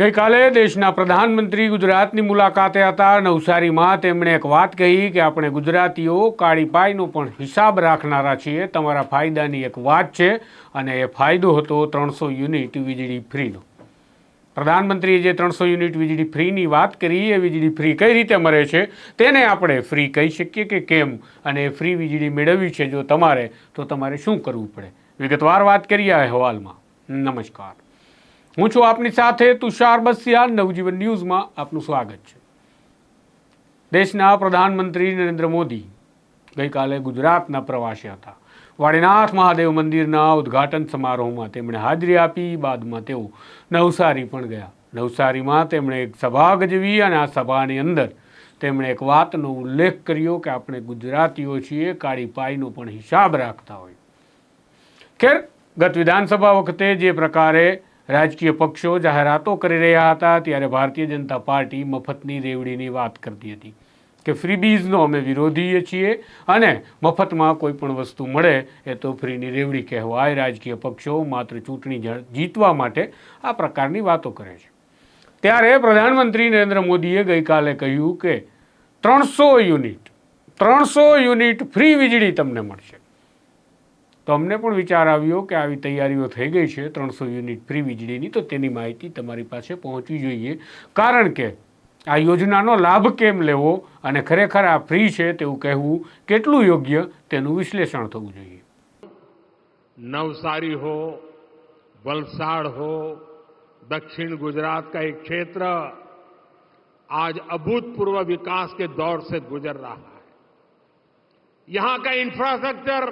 ગઈકાલે દેશના પ્રધાનમંત્રી ગુજરાતની મુલાકાતે હતા. નવસારીમાં તેમણે એક વાત કહી કે આપણે ગુજરાતીઓ કાળી પાઈનો પણ હિસાબ રાખનારા છીએ. તમારા ફાયદાની એક વાત છે અને એ ફાયદો હતો ત્રણસો યુનિટ વીજળી ફ્રીનો. પ્રધાનમંત્રીએ જે ત્રણસો યુનિટ વીજળી ફ્રીની વાત કરી, એ વીજળી ફ્રી કઈ રીતે મળે છે તેને આપણે ફ્રી કહી શકીએ કે કેમ? અને ફ્રી વીજળી મેળવવી છે જો તમારે, તો તમારે શું કરવું પડે? વિગતવાર વાત કરીએ અહેવાલમાં. નમસ્કાર. હું છું આપની સાથે તુષાર બસિયા નવજીવન ન્યૂઝમાં આપનું સ્વાગત છે. દેશના પ્રધાનમંત્રી નરેન્દ્ર મોદી ગઈકાલે ગુજરાતના પ્રવાસે હતા. વાડીનાથ મહાદેવ મંદિરના ઉદ્ઘાટન સમારોહમાં તેમણે હાજરી આપી, બાદમાં તેઓ નવસારી પણ ગયા. નવસારીમાં તેમણે એક સભા ગજવી અને આ સભાની અંદર તેમણે એક વાતનો ઉલ્લેખ કર્યો કે આપણે ગુજરાતીઓ છીએ, કાળી પાઈનો પણ હિસાબ રાખતા હોય. ખેર, ગત વિધાનસભા વખતે જે પ્રકારે રાજકીય પક્ષો જાહેરાતો કરી રહ્યા હતા ત્યારે ભારતીય જનતા પાર્ટી મફતની રેવડીની વાત કરતી હતી કે ફ્રીબીઝનો અમે વિરોધીએ છીએ અને મફતમાં કોઈ પણ વસ્તુ મળે એ તો ફ્રીની રેવડી કહેવાય. રાજકીય પક્ષો માત્ર ચૂંટણી જીતવા માટે આ પ્રકારની વાતો કરે છે. ત્યારે પ્રધાનમંત્રી નરેન્દ્ર મોદીએ ગઈકાલે કહ્યું કે ત્રણસો યુનિટ ત્રણસો યુનિટ ફ્રી વીજળી તમને મળશે. તો અમને પણ વિચાર આવ્યો કે આવી તૈયારીઓ થઈ ગઈ છે ત્રણસો યુનિટ ફ્રી વીજળીની તો તેની માહિતી તમારી પાસે પહોંચવી જોઈએ કારણ કે આ યોજનાનો લાભ કેમ લેવો અને ખરેખર આ ફ્રી છે તેવું કહેવું કેટલું યોગ્ય તેનું વિશ્લેષણ થવું જોઈએ नवसारी हो वलसाड़ हो दक्षिण गुजरात का एक क्षेत्र आज अभूतपूर्व विकास के दौर से गुजर रहा है यहां का इंफ्रास्ट्रक्चर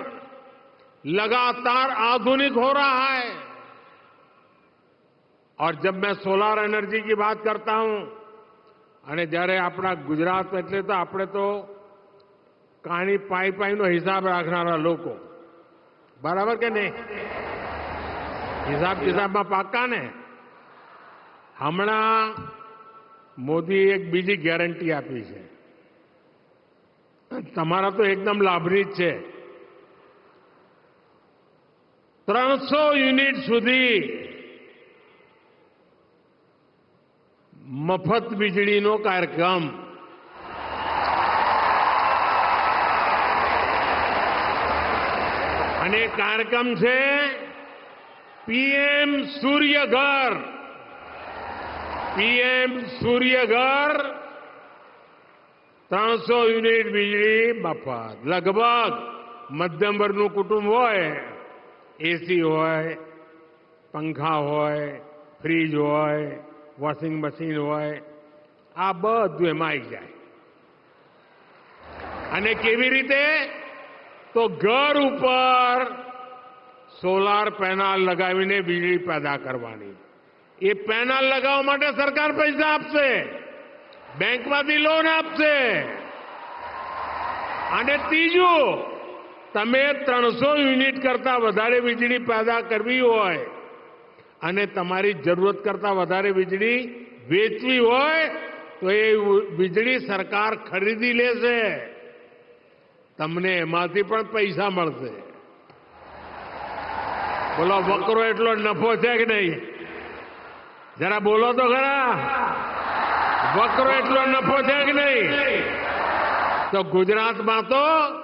लगातार आधुनिक हो रहा है और जब मैं सोलार एनर्जी की बात करता हूं અને જ્યારે આપણા ગુજરાત એટલે તો આપણે તો કાણી પાઈ પાઈનો હિસાબ રાખનારા લોકો બરાબર કે નહીં હિસાબ કિતાબમાં પાક્કા ને હમણાં મોદી એક બીજી ગેરંટી આપી છે તમારા તો એકદમ લાભની જ છે ત્રણસો યુનિટ સુધી મફત વીજળીનો કાર્યક્રમ. અને કાર્યક્રમ છે પીએમ સૂર્યઘર. પીએમ સૂર્યઘર ત્રણસો યુનિટ વીજળી મફત. લગભગ મધ્યમ વર્ગનું કુટુંબ હોય. એસી હોય, પંખા હોય ફ્રીજ હોય વોશિંગ મશીન હોય, આ બધું એમાં આવી જાય. અને કેવી રીતે? તો ઘર ઉપર સોલાર પેનલ લગાવીને વીજળી પેદા કરવાની. એ પેનલ લગાવવા માટે સરકાર પૈસા આપશે. બેંકમાંથી લોન આપશે. અને ત્રીજું તમે ત્રણસો યુનિટ કરતા વધારે વીજળી પેદા કરવી હોય અને તમારી જરૂરત કરતા વધારે વીજળી વેચવી હોય, તો એ વીજળી સરકાર ખરીદી લેશે. તમને એમાંથી પણ પૈસા મળશે. બોલો, વકરો, એટલો નફો છે કે નહીં? જરા બોલો તો ખરા. વકરો, એટલો નફો છે કે નહીં? તો ગુજરાતમાં તો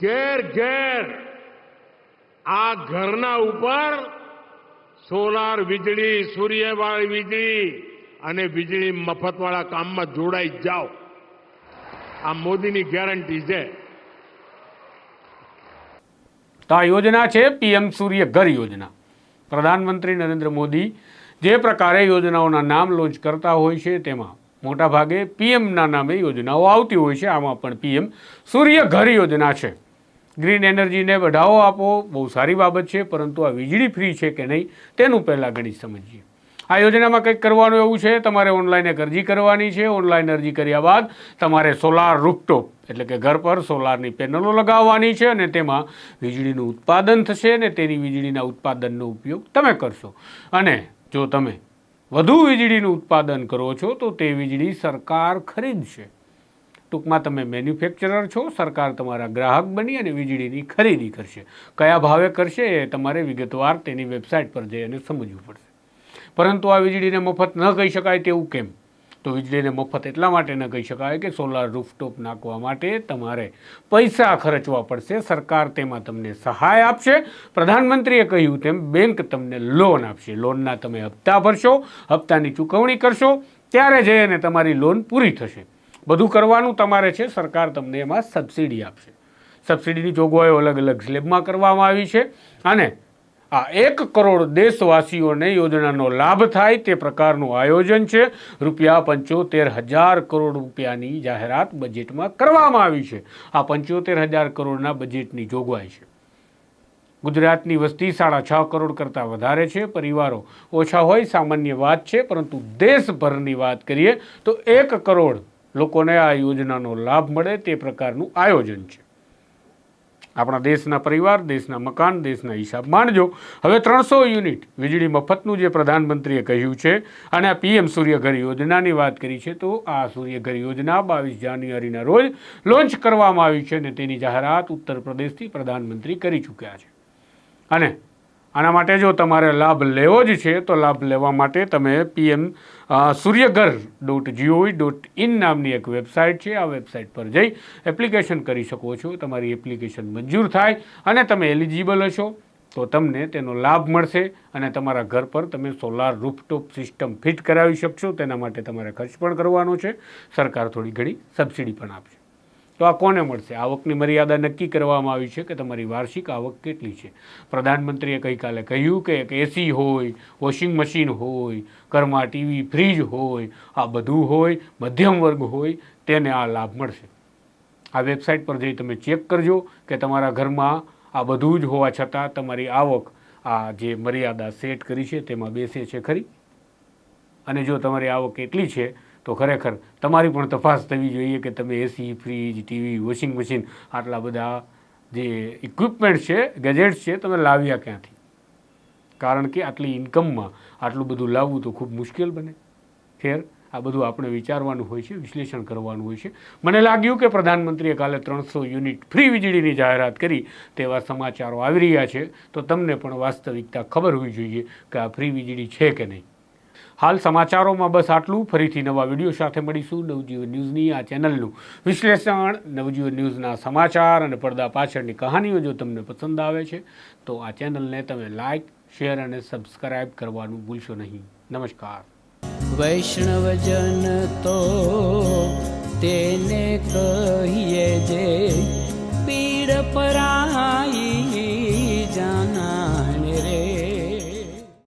ઘેર ઘેર આ ઘરના ઉપર સોલાર વીજળી, સૂર્યવાળી વીજળી અને વીજળી મફતવાળા કામમાં જોડાઈ જાઓ. આ મોદીની ગેરંટી છે. તો આ યોજના છે પીએમ સૂર્ય ઘર યોજના. પ્રધાનમંત્રી નરેન્દ્ર મોદી જે પ્રકારે યોજનાઓના નામ લોન્ચ કરતા હોય છે તેમાં મોટાભાગે પીએમના નામે યોજનાઓ આવતી હોય છે. આમાં પણ પીએમ સૂર્ય ઘર યોજના છે. ગ્રીન એનર્જીને વધાવો આપો, બહુ સારી બાબત છે, પરંતુ આ વીજળી ફ્રી છે કે નહીં, તેનું પહેલાં ગણિત સમજીએ. આ યોજનામાં કંઈક કરવાનું એવું છે, તમારે ઓનલાઈન એક અરજી કરવાની છે. ઓનલાઈન અરજી કર્યા બાદ તમારે સોલાર રૂપટોપ એટલે કે ઘર પર સોલારની પેનલો લગાવવાની છે અને તેમાં વીજળીનું ઉત્પાદન થશે અને તેની વીજળીના ઉત્પાદનનો ઉપયોગ તમે કરશો. અને જો તમે વધુ વીજળીનું ઉત્પાદન કરો છો, તો તે વીજળી સરકાર ખરીદશે. ટૂંકમાં તમે મેન્યુફેક્ચરર છો, સરકાર તમારા ગ્રાહક બની અને વીજળીની ખરીદી કરશે. કયા ભાવે કરશે એ તમારે વિગતવાર તેની વેબસાઇટ પર જઈ અને સમજવું પડશે. પરંતુ આ વીજળીને મફત ન કહી શકાય તેવું કેમ? તો વીજળીને મફત એટલા માટે ન કહી શકાય કે સોલાર રૂફટોપ નાખવા માટે તમારે પૈસા ખર્ચવા પડશે. સરકાર તેમાં તમને સહાય આપશે. પ્રધાનમંત્રીએ કહ્યું તેમ બેંક તમને લોન આપશે. લોનના તમે હપ્તા ભરશો, હપ્તાની ચૂકવણી કરશો, ત્યારે જઈ અને તમારી લોન પૂરી થશે. બધું કરવાનું તમારે છે. સરકાર તમને એમાં સબસિડી આપશે. સબસિડીની જોગવાઈઓ અલગ અલગ સ્લેબમાં કરવામાં આવી છે. અને આ એક કરોડ દેશવાસીઓને યોજનાનો લાભ થાય તે પ્રકારનું આયોજન છે. રૂપિયા પંચોતેર હજાર કરોડ રૂપિયાની જાહેરાત બજેટમાં કરવામાં આવી છે. આ પંચોતેર હજાર કરોડના બજેટની જોગવાઈ છે. ગુજરાતની વસ્તી સાડા છ કરોડ કરતાં વધારે છે. પરિવારો ઓછા હોય, સામાન્ય વાત છે, પરંતુ દેશભરની વાત કરીએ તો એક કરોડ લોકોને આ યોજનાનો લાભ મળે તે પ્રકારનું આયોજન છે. આપણા દેશના પરિવાર, દેશના મકાન, દેશના હિસાબ. માંડજો હવે ત્રણસો યુનિટ વીજળી મફતનું જે પ્રધાનમંત્રીએ કહ્યું છે, અને આ પીએમ સૂર્યઘર યોજનાની વાત કરી છે, તો આ સૂર્યઘર યોજના બાવીસ જાન્યુઆરીના રોજ લોન્ચ કરવામાં આવી છે, અને તેની જાહેરાત ઉત્તર પ્રદેશથી પ્રધાનમંત્રી કરી ચૂક્યા છે. અને આના માટે જો તમારે લાભ લેવો જ છે, તો લાભ લેવા માટે તમે PM Surya Ghar dot gov dot in નામની એક વેબસાઇટ છે. આ વેબસાઇટ પર જઈ એપ્લિકેશન કરી શકો છો. તમારી એપ્લિકેશન મંજૂર થાય અને તમે એલિજિબલ હશો, તો તમને તેનો લાભ મળશે અને તમારા ઘર પર તમે સોલાર રૂફટોપ સિસ્ટમ ફિટ કરાવી શકશો. તેના માટે તમારે ખર્ચ પણ કરવાનો છે. સરકાર થોડી ઘણી સબસિડી પણ આપશે. તો આ કોને મળશે? આવકની મર્યાદા નક્કી કરવામાં આવી છે કે તમારી વાર્ષિક આવક કેટલી છે? પ્રધાનમંત્રીએ ગઈકાલે કહ્યું કે એક એસી હોય વોશિંગ મશીન હોય, ઘરમાં ટીવી ફ્રીજ હોય, આ બધું હોય, મધ્યમ વર્ગ હોય, તેને આ લાભ મળશે. આ વેબસાઇટ પર જઈ તમે ચેક કરજો કે તમારા ઘરમાં આ બધું જ હોવા છતાં તમારી આવક આ જે મર્યાદા સેટ કરી છે તેમાં બેસે છે ખરી? અને જો તમારી આવક એટલી છે તો ખરેખર તમારી પણ તપાસ થવી જોઈએ કે તમે AC fridge TV washing machine આટલા બધા જે ઇક્વિપમેન્ટ છે ગેજેટ્સ છે, તમે લાવ્યા ક્યાંથી? કારણ કે આટલી ઇન્કમમાં આટલું બધું લાવવું તો ખૂબ મુશ્કેલ બને. ખેર, આ બધું આપણે વિચારવાનું હોય છે, વિશ્લેષણ કરવાનું હોય છે. મને લાગ્યું કે પ્રધાનમંત્રીએ કાલે ત્રણસો યુનિટ ફ્રી વીજળીની જાહેરાત કરી, તેવા સમાચારો આવી રહ્યા છે. તો તમને પણ વાસ્તવિકતા ખબર હોવી જોઈએ કે આ ફ્રી વીજળી છે કે નહીં. હાલ સમાચારોમાં બસ આટલું. ફરીથી નવા વીડિયો સાથે મળીશું નવજીવન ન્યૂઝની આ ચેનલનું વિશ્લેષણ, નવજીવન ન્યૂઝના સમાચાર અને પડદા પાછળની કહાનીઓ જો તમને પસંદ આવે છે, તો આ ચેનલને તમે લાઇક શેર અને સબસ્ક્રાઇબ કરવાનું ભૂલશો નહીં. નમસ્કાર. વૈષ્ણવજન તો તેને કહીએ જે પીડ પરાઈ